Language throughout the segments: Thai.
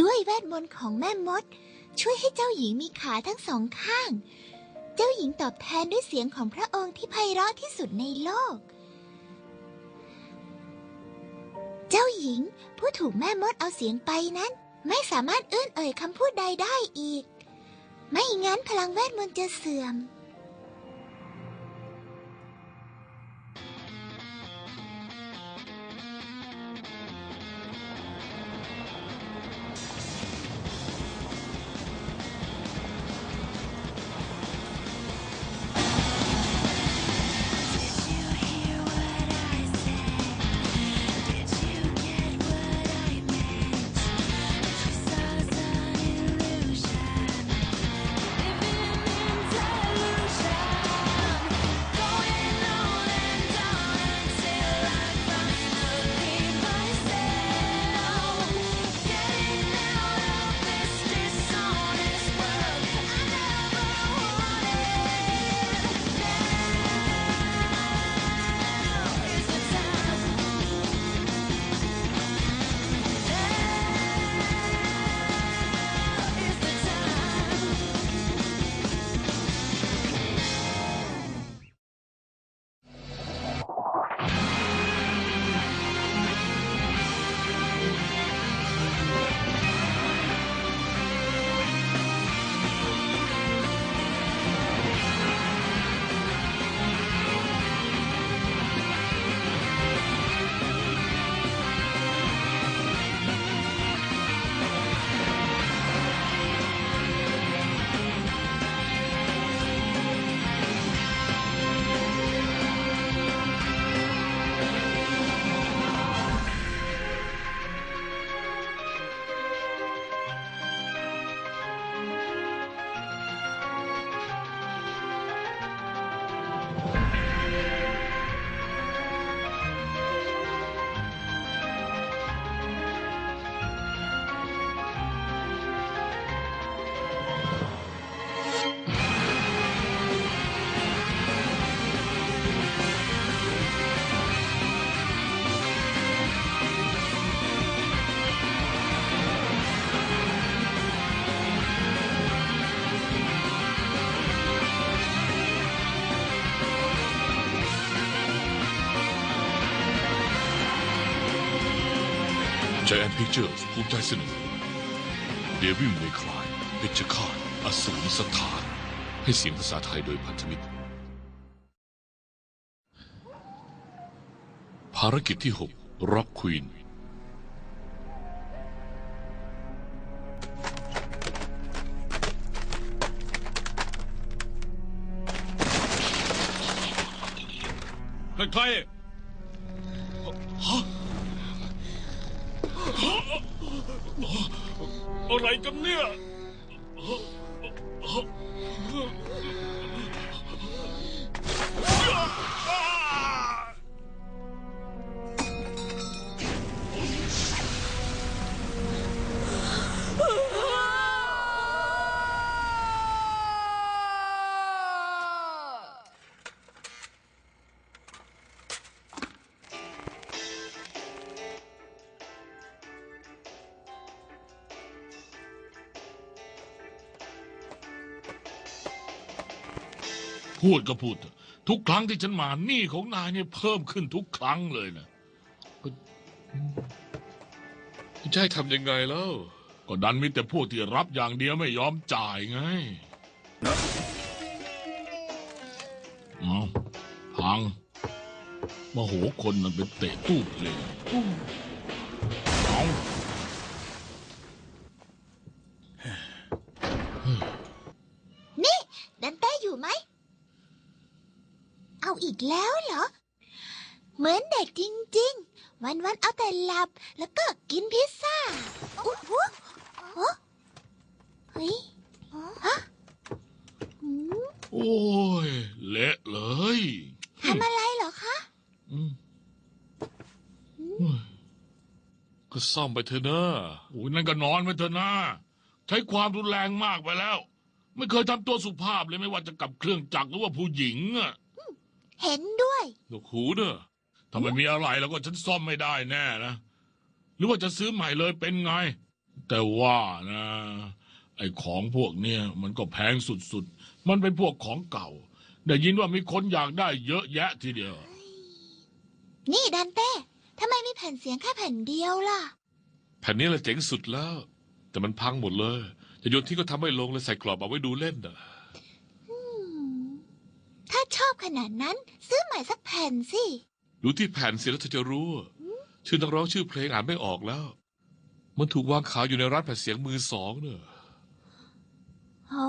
ด้วยเวทมนต์ของแม่มด ช่วยให้เจ้าหญิงมีขาทั้งสองข้าง เจ้าหญิงตอบแทนด้วยเสียงของพระองค์ที่ไพเราะที่สุดในโลก เจ้าหญิงผู้ถูกแม่มดเอาเสียงไปนั้น ไม่สามารถเอื้อนเอ่ยคำพูดใดได้อีก ไม่งั้นพลังเวทมนต์จะเสื่อม แอนพิเจอร์ภูมิใจเสนอเดวิลเมคลายเพชฌฆาตอสูรสถาน ให้เสียงภาษาไทยโดยพันธมิตร ภารกิจที่ 6 ร็อกควีนใคร อะ พูดก็พูดเถอะทุกครั้งที่ฉันมาหนี้ของนายเนี่ยเพิ่มขึ้นทุกครั้งเลยนะจะให้ทำยังไงแล้ว ก็ดันมีแต่พวกที่รับอย่างเดียวไม่ยอมจ่ายไงเอาพังมโหคนมันเป็นเตะตู้เพลงเอา นี่ดันเต้อยู่ไหม เอาอีกแล้วเหรอ เหมือนเด็กจริงๆ วันๆ เอาแต่หลับ แล้วก็กินพิซซ่าอุ๊ยโอ้โห เฮ้ยฮะหืมโอ้ย เละเลยทำอะไรเหรอคะอืมโอ้ยก็ซ่อมไปเถอะนะโอ้ยนั่นก็นอนไปเถอะนะใช้ความรุนแรงมากไปแล้ว ไม่เคยทำตัวสุภาพเลยไม่ว่าจะกับเครื่องจักรหรือว่าผู้หญิงอะเห็นด้วยลูกหูเนอะถ้ามันมีอะไรแล้วก็ฉันซ่อมไม่ได้แน่นะ หรือว่าจะซื้อใหม่เลยเป็นไง แต่ว่านะ ไอ้ของพวกเนี้ยมันก็แพงสุดๆ มันเป็นพวกของเก่า ได้ยินว่ามีคนอยากได้เยอะแยะทีเดียว นี่ดันเต้ทำไมมีแผ่นเสียงแค่แผ่นเดียวล่ะ แผ่นนี้แหละเจ๋งสุดแล้ว แต่มันพังหมดเลย จะโยนที่ก็ทำไม่ลงเลยใส่กรอบเอาไว้ดูเล่นน่ะอืมถ้าชอบขนาดนั้น ซื้อใหม่สักแผ่นสิ ดูที่แผ่นเสียแล้วเธอจะรู้ ชื่อนักร้องชื่อเพลงอ่านไม่ออกแล้ว มันถูกวางขายอยู่ในร้านแผ่นเสียงมือสองเนอะ อ๋อ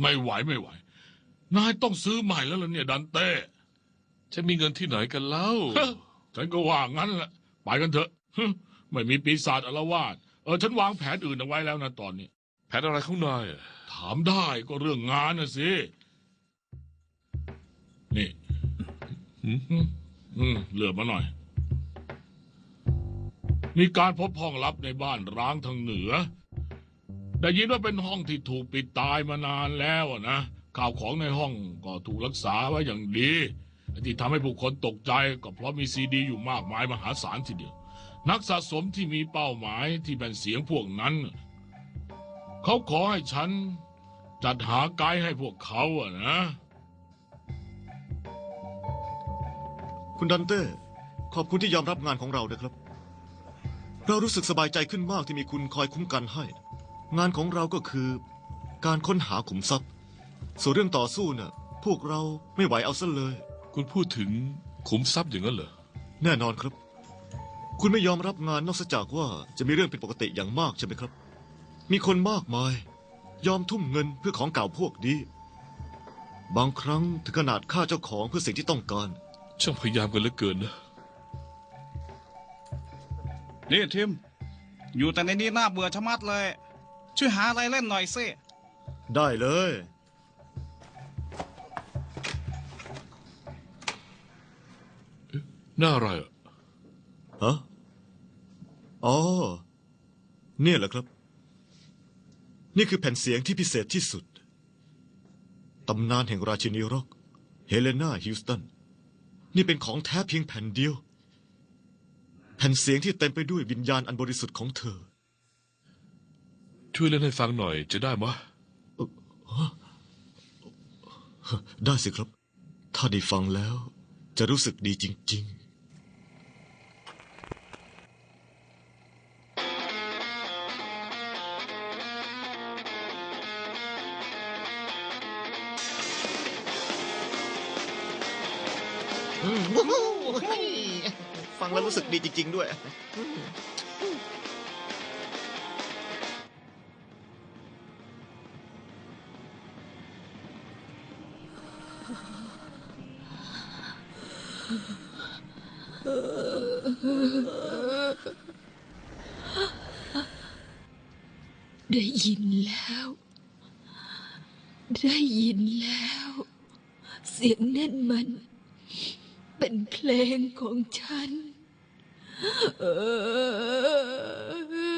ไม่ไหวไม่ไหว นายต้องซื้อใหม่แล้วล่ะเนี่ยดันเต้ จะมีเงินที่ไหนกันเล่า ฉันก็ว่างั้นแหละ ไปกันเถอะฮึไม่มีปีศาจอารวาสเออ ฉันวางแผนอื่นเอาไว้แล้วนะตอนนี้ แผ่นอะไรข้างในอะถามได้ก็เรื่องงานนะสิ นี่หืมอืมอืมเหลือมาหน่อย มีการพบห้องลับในบ้านร้างทางเหนือ ได้ยินว่าเป็นห้องที่ถูกปิดตายมานานแล้วนะข่าวของในห้องก็ถูกรักษาไว้อย่างดี ที่ทำให้ผู้คนตกใจก็เพราะมีซีดีอยู่มากมายมหาศาลทีเดียว นักสะสมที่มีเป้าหมายที่เป็นเสียงพวกนั้น เขาขอให้ฉันจัดหาไกด์ให้พวกเขาอะนะ คุณดันเต้ขอบคุณที่ยอมรับงานของเรานะครับ เรารู้สึกสบายใจขึ้นมากที่มีคุณคอยคุ้มกันให้ งานของเราก็คือ การค้นหาขุมทรัพย์ ส่วนเรื่องต่อสู้น่ะพวกเราไม่ไหวเอาซะเลย คุณพูดถึงขุมทรัพย์อย่างนั้นเหรอ แน่นอนครับ คุณไม่ยอมรับงานนอกจากว่าจะมีเรื่องผิดปกติอย่างมากใช่ไหมครับ มีคนมากมาย ยอมทุ่มเงินเพื่อของเก่าพวกนี้ บางครั้งถึงขนาดฆ่าเจ้าของเพื่อสิ่งที่ต้องการ ช่างพยายามกันเหลือเกินนะ นี่ทิม อยู่แต่ในนี้น่าเบื่อชะมัดเลย ช่วยหาอะไรเล่นหน่อยสิได้เลย หน้าอะไรอะฮะ อ๋อ เนี่ยเหรอครับ นี่คือแผ่นเสียงที่พิเศษที่สุด ตำนานแห่งราชินีร็อก เฮเลนาฮิวสตัน นี่เป็นของแท้เพียงแผ่นเดียว แผ่นเสียงที่เต็มไปด้วยวิญญาณอันบริสุทธิ์ของเธอ ช่วยเล่นให้ฟังหน่อยจะได้มะได้สิครับ ถ้าได้ฟังแล้ว จะรู้สึกดีจริง ๆฟังแล้วรู้สึกดีจริง ๆ ด้วย ได้ยินแล้ว ได้ยินแล้ว เสียงนั่นมัน เป็นเพลงของฉันเออ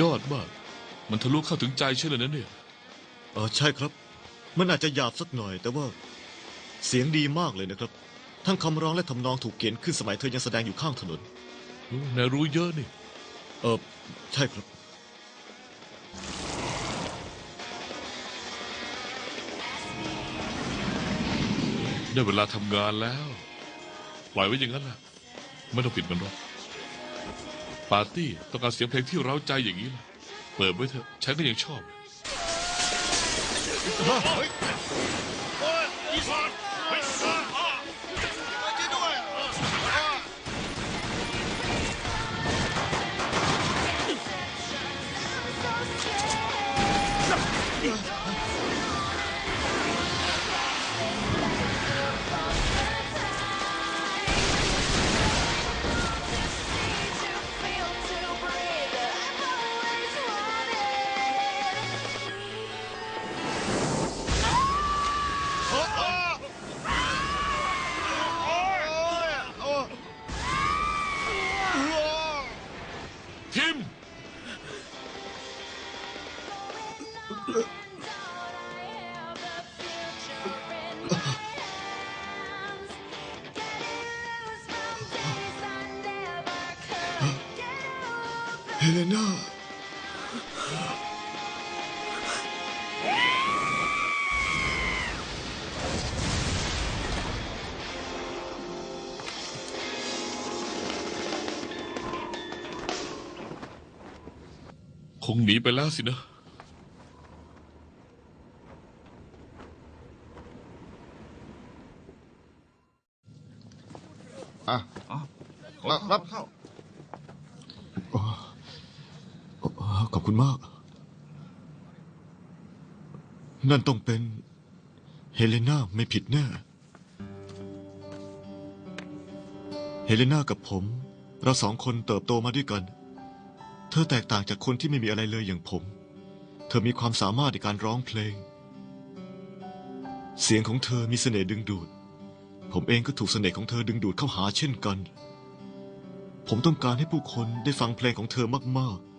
ยอดมาก มันทะลุเข้าถึงใจใช่เลยนะเนี่ย เออใช่ครับ มันอาจจะหยาบสักหน่อยแต่ว่า เสียงดีมากเลยนะครับ ทั้งคำร้องและทำนองถูกเขียนขึ้นสมัยเธอยังแสดงอยู่ข้างถนน นายรู้เยอะนี่ เออใช่ครับ ได้เวลาทำงานแล้ว ปล่อยไว้อย่างนั้นแหละไม่ต้องปิดมันหรอกปาร์ตี้ต้องการเสียงเพลงที่เร้าใจอย่างนี้นะเปิดไว้เถอะฉันก็ยังชอบเเลนาคงหนีไปแล้วสินะ อะอ๋อรับรับเข้า ขอบ คุณมาก นั่นต้องเป็นเฮเลนาไม่ผิดแน่ เฮเลนากับผม เราสองคนเติบโตมาด้วยกัน เธอแตกต่างจากคนที่ไม่มีอะไรเลยอย่างผม เธอมีความสามารถในการร้องเพลง เสียงของเธอมีเสน่ห์ดึงดูด ผมเองก็ถูกเสน่ห์ของเธอดึงดูดเข้าหาเช่นกัน ผมต้องการให้ผู้คนได้ฟังเพลงของเธอมากๆ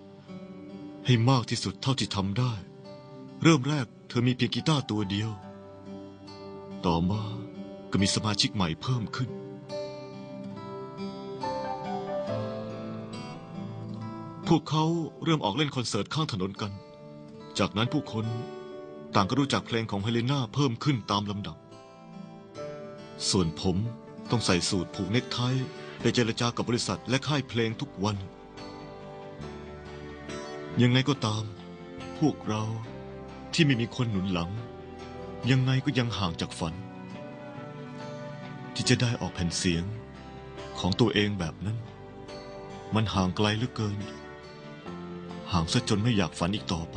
ให้มากที่สุดเท่าที่ทำได้ เริ่มแรกเธอมีเพียงกีตาร์ตัวเดียว ต่อมาก็มีสมาชิกใหม่เพิ่มขึ้น พวกเขาเริ่มออกเล่นคอนเสิร์ตข้างถนนกัน จากนั้นผู้คนต่างก็รู้จักเพลงของเฮเลนาเพิ่มขึ้นตามลำดับ ส่วนผมต้องใส่สูตรผูกเน็คไทไปเจรจากับบริษัทและค่ายเพลงทุกวัน ยังไงก็ตาม พวกเราที่ไม่มีคนหนุนหลัง ยังไงก็ยังห่างจากฝัน ที่จะได้ออกแผ่นเสียงของตัวเองแบบนั้น มันห่างไกลเหลือเกิน ห่างซะจนไม่อยากฝันอีกต่อไป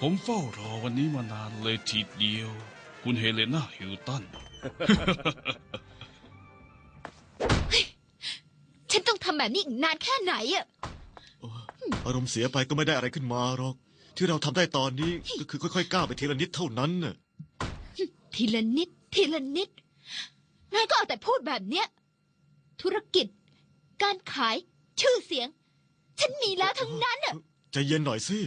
ผมเฝ้ารอวันนี้มานานเลยทีเดียว คุณเฮเลนาฮิลตัน ฉันต้องทำแบบนี้อีกนานแค่ไหนอะ อารมณ์เสียไปก็ไม่ได้อะไรขึ้นมาหรอก ที่เราทำได้ตอนนี้ก็คือค่อยๆก้าวไปทีละนิดเท่านั้นน่ะทีละนิด ทีละนิด นายก็เอาแต่พูดแบบเนี้ย ธุรกิจ การขาย ชื่อเสียง ฉันมีแล้วทั้งนั้นอะ ใจเย็นหน่อยสิ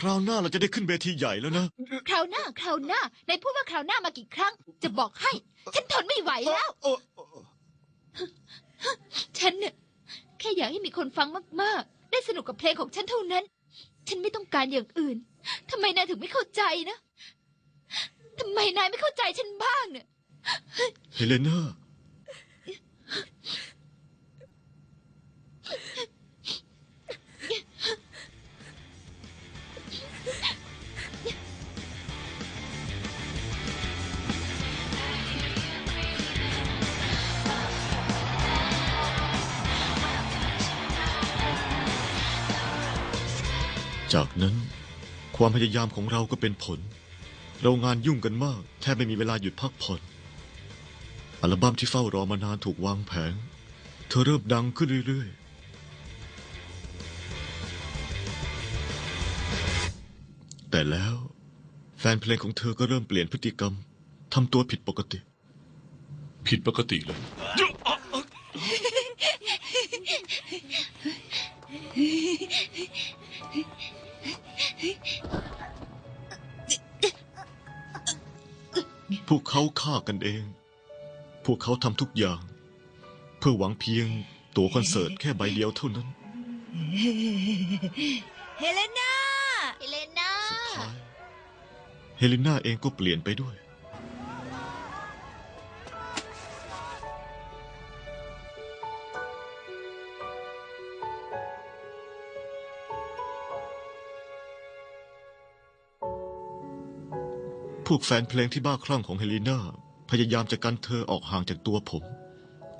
คราวหน้าเราจะได้ขึ้นเวทีใหญ่แล้วนะ คราวหน้าคราวหน้านายพูดว่าคราวหน้ามากี่ครั้ง จะบอกให้ ฉันทนไม่ไหวแล้ว ฉันเนี่ยแค่อยากให้มีคนฟังมากๆ ได้สนุกกับเพลงของฉันเท่านั้น ฉันไม่ต้องการอย่างอื่นทำไมนายถึงไม่เข้าใจนะทำไมนายไม่เข้าใจฉันบ้างเนี่ย เฮเลนา จากนั้นความพยายามของเราก็เป็นผล เรางานยุ่งกันมากแทบไม่มีเวลาหยุดพักผ่อน อัลบั้มที่เฝ้ารอมานานถูกวางแผง เธอเริ่มดังขึ้นเรื่อยๆ แต่แล้วแฟนเพลงของเธอก็เริ่มเปลี่ยนพฤติกรรมทำตัวผิดปกติ ผิดปกติเลย พวกเขาฆ่ากันเอง พวกเขาทำทุกอย่าง เพื่อหวังเพียงตั๋วคอนเสิร์ตแค่ใบเดียวเท่านั้น เฮเลนา เฮเลนาสุดท้ายเฮเลนาเองก็เปลี่ยนไปด้วย พวกแฟนเพลงที่บ้าคลั่งของเฮลีนาพยายามจะกันเธอออกห่างจากตัวผม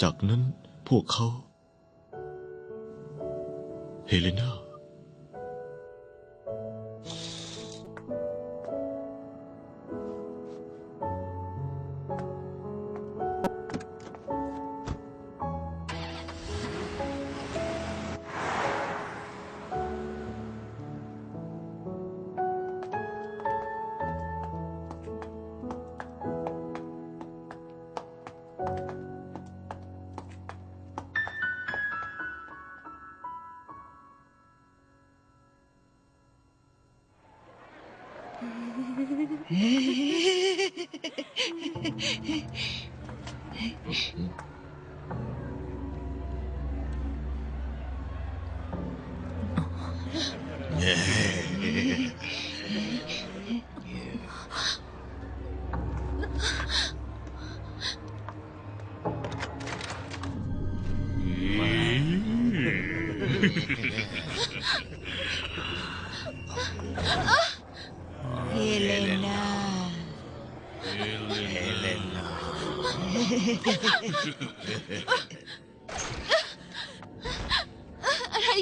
จากนั้นพวกเขา เฮลีนา 嘿嘿嘿嘿嘿嘿嘿嘿嘿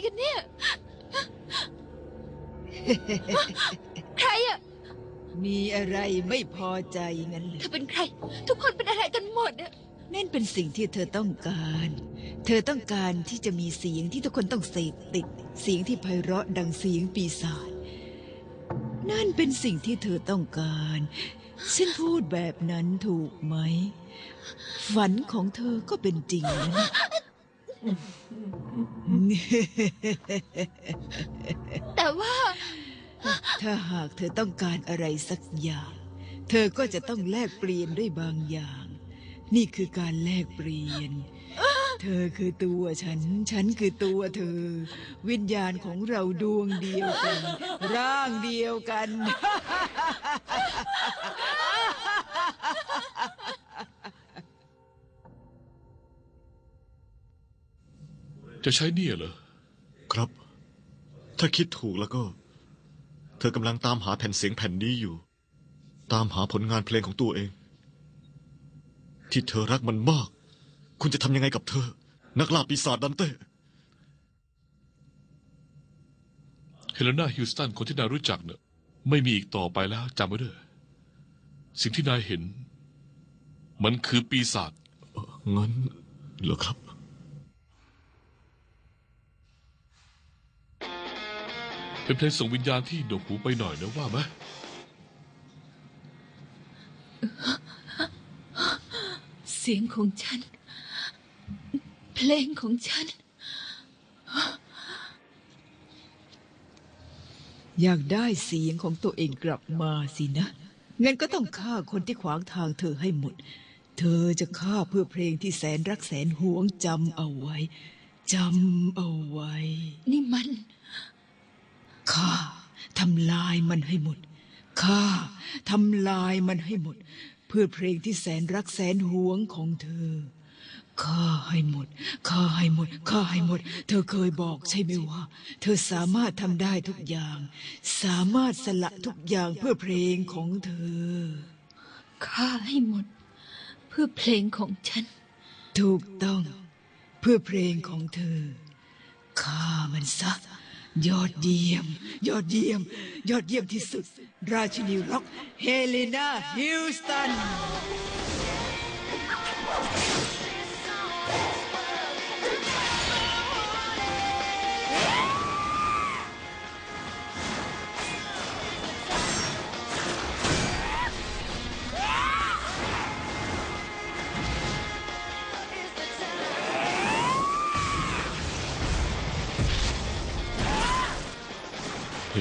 กันเนี่ย ใครอะมีอะไรไม่พอใจงั้นเหรเธออเป็นใคร ทุกคนเป็นอะไรกันหมดอะนั่นเป็นสิ่งที่เธอต้องการ เธอต้องการที่จะมีเสียงที่ทุกคนต้องเสพติด เสียงที่ไพเราะดังเสียงปีศาจ นั่นเป็นสิ่งที่เธอต้องการ ฉันพูดแบบนั้นถูกไหม ฝันของเธอก็เป็นจริงนะเนี่ย แต่ว่า ถ้าหากเธอต้องการอะไรสักอย่าง เธอก็จะต้องแลกเปลี่ยนด้วยบางอย่าง นี่คือการแลกเปลี่ยน เธอคือตัวฉัน ฉันคือตัวเธอ วิญญาณของเราดวงเดียวกัน ร่างเดียวกัน จะใช้เนี่ยเหรอ ครับ ถ้าคิดถูกแล้วก็ เธอกำลังตามหาแผ่นเสียงแผ่นนี้อยู่ ตามหาผลงานเพลงของตัวเอง ที่เธอรักมันมาก คุณจะทำยังไงกับเธอ นักล่าปีศาจดันเต้ เฮเลนาฮิวสตันคนที่นายรู้จักเนี่ยไม่มีอีกต่อไปแล้วจำไว้ด้วยสิ่งที่นายเห็น มันคือปีศาจ งั้นเหรอครับ เป็นเพลงส่งวิญญาณที่หนวกหูไปหน่อยนะว่าไหมเสียงของฉัน เพลงของฉัน อยากได้เสียงของตัวเองกลับมาสินะ งั้นก็ต้องฆ่าคนที่ขวางทางเธอให้หมด เธอจะฆ่าเพื่อเพลงที่แสนรักแสนหวงจำเอาไว้จำเอาไว้ นี่มัน ฆ่าทำลายมันให้หมดฆ่าทำลายมันให้หมด เพื่อเพลงที่แสนรักแสนหวงของเธอฆ่าให้หมดฆ่าให้หมดฆ่าให้หมด เธอเคยบอกใช่ไหมว่า เธอสามารถทำได้ทุกอย่าง สามารถสละทุกอย่างเพื่อเพลงของเธอฆ่าให้หมด เพื่อเพลงของฉัน ถูกต้อง เพื่อเพลงของเธอฆ่ามันซะ ยอดเยี่ยม ยอดเยี่ยม ยอดเยี่ยมที่สุด ราชินีร็อก เฮเลนา ฮิลสตัน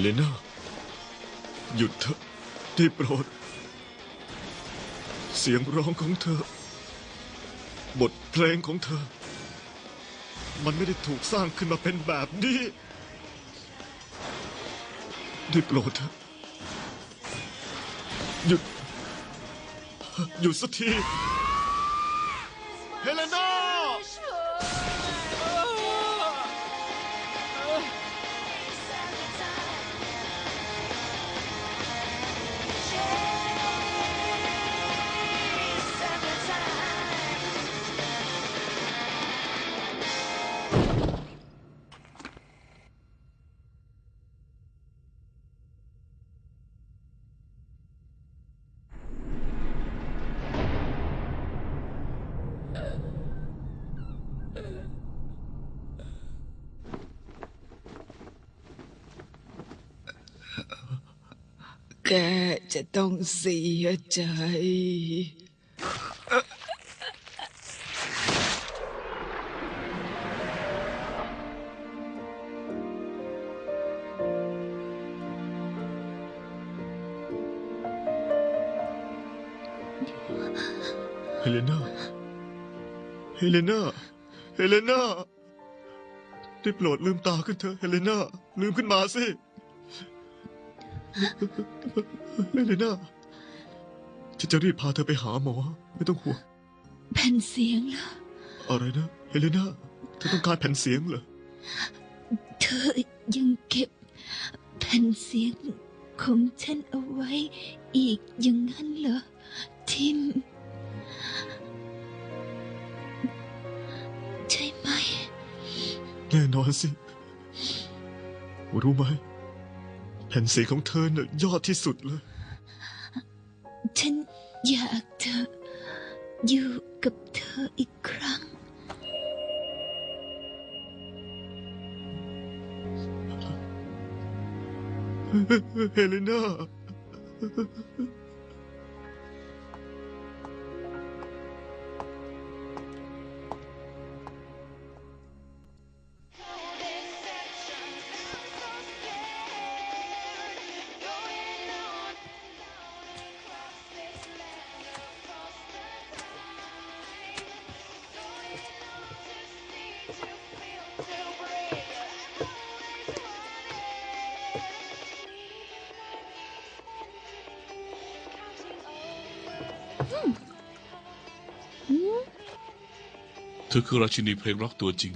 เลนาหยุดเถอะได้โปรด เสียงร้องของเธอ บทเพลงของเธอ มันไม่ได้ถูกสร้างขึ้นมาเป็นแบบนี้ ได้โปรดเถอะหยุด หยุดสักที กจะต้องเสียใจเเฮเลนาเฮเลนาเฮเลนาได้โปรดลืมตาขึ้นเถอะเฮเลนาลืมขึ้นมาสิ เฮเลนาฉันจะรีบพาเธอไปหาหมอ ไม่ต้องห่วง แผ่นเสียงล่ะอะไรนะ เฮเลนาเธอต้องการแผ่นเสียงเหรอ เธอยังเก็บแผ่นเสียงของฉันเอาไว้อีกอย่างนั้นเหรอ ทิม ใช่ไหม แน่นอนสิ รู้ไหมแผ่นเสียงของเธอน่ะยอดที่สุดเลย ฉันอยากเธอ อยู่กับเธออีกครั้ง เฮเลนา เธอคือราชินีเพลงร็อกตัวจริง